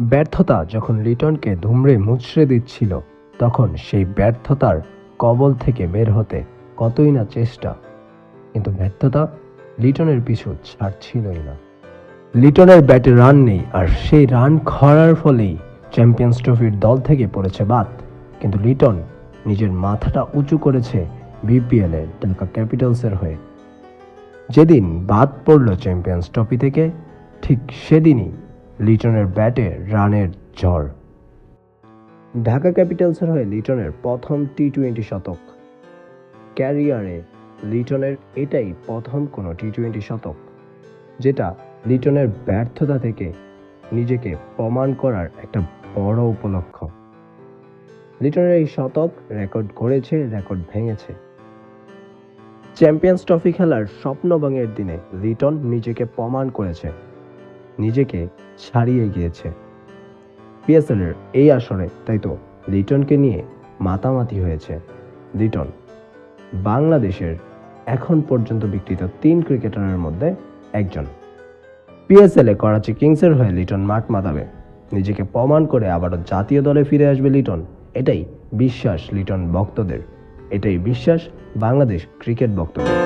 ব্যর্থতা যখন লিটনকে ধুমড়ে মুচড়ে দিচ্ছিল, তখন সেই ব্যর্থতার কবল থেকে বের হতে কতই না চেষ্টা। কিন্তু ব্যর্থতা লিটনের পিছু ছাড়ছিলই না। লিটনের ব্যাটে রান নেই, আর সেই রান খরার ফলেই চ্যাম্পিয়ন্স ট্রফির দল থেকে পড়েছে বাদ। কিন্তু লিটন নিজের মাথাটা উঁচু করেছে বিপিএল ঢাকা ক্যাপিটালসের হয়ে। যেদিন বাদ পড়ল চ্যাম্পিয়ন্স ট্রফি থেকে, ঠিক সেদিনই লিটনের ব্যাটে রানের ঝড়। ঢাকা ক্যাপিটালসের হয়ে লিটনের প্রথম টি টোয়েন্টি শতক। ক্যারিয়ারে লিটনের এটাই প্রথম কোনো টি টোয়েন্টি শতক, যেটা লিটনের ব্যর্থতা থেকে নিজেকে প্রমাণ করার একটা বড় উপলক্ষ। লিটনের এই শতক রেকর্ড করেছে রেকর্ড ভেঙেছে। চ্যাম্পিয়ন্স ট্রফি খেলার স্বপ্নভঙ্গের দিনে লিটন নিজেকে প্রমাণ করেছে। নিজেকে ছাড়িয়ে গিয়েছে। পিএসএল এর এই আসরে তাই তো লিটনকে নিয়ে মাতামাতি হয়েছে। লিটন, বাংলাদেশের এখন পর্যন্ত বিক্রিত তিন ক্রিকেটারের মধ্যে একজন। পিএসএল এ করাচি কিংসের হয়ে লিটন মাঠ মাতাবে। নিজেকে প্রমাণ করে আবারও জাতীয় দলে ফিরে আসবে লিটন। এটাই বিশ্বাস লিটন ভক্তদের। এটাই বিশ্বাস বাংলাদেশ ক্রিকেট ভক্তদের।